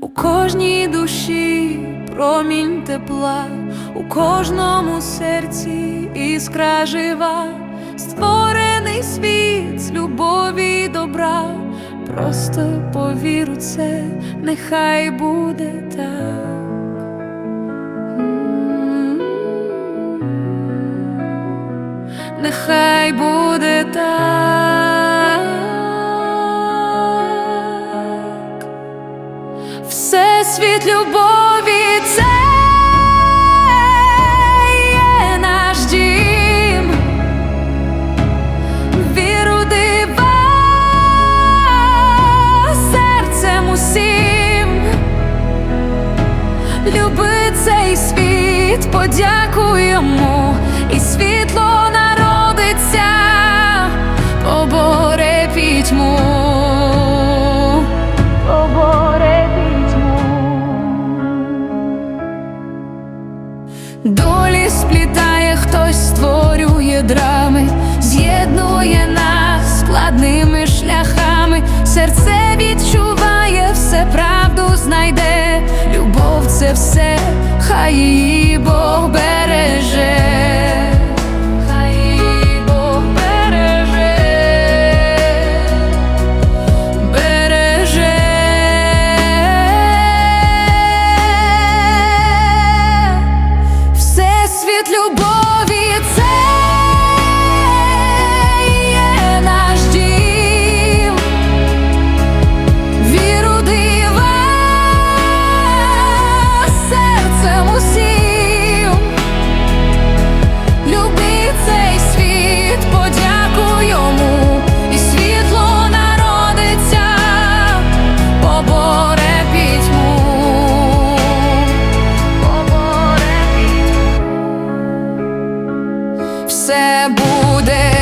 У кожній душі промінь тепла, у кожному серці іскра жива, створений світ з любові й добра. Просто повір у це, нехай буде так. Нехай буде так. Всесвіт любові це люби цей світ, подякуй йому, і світло все, хай її Бог береже. Все буде.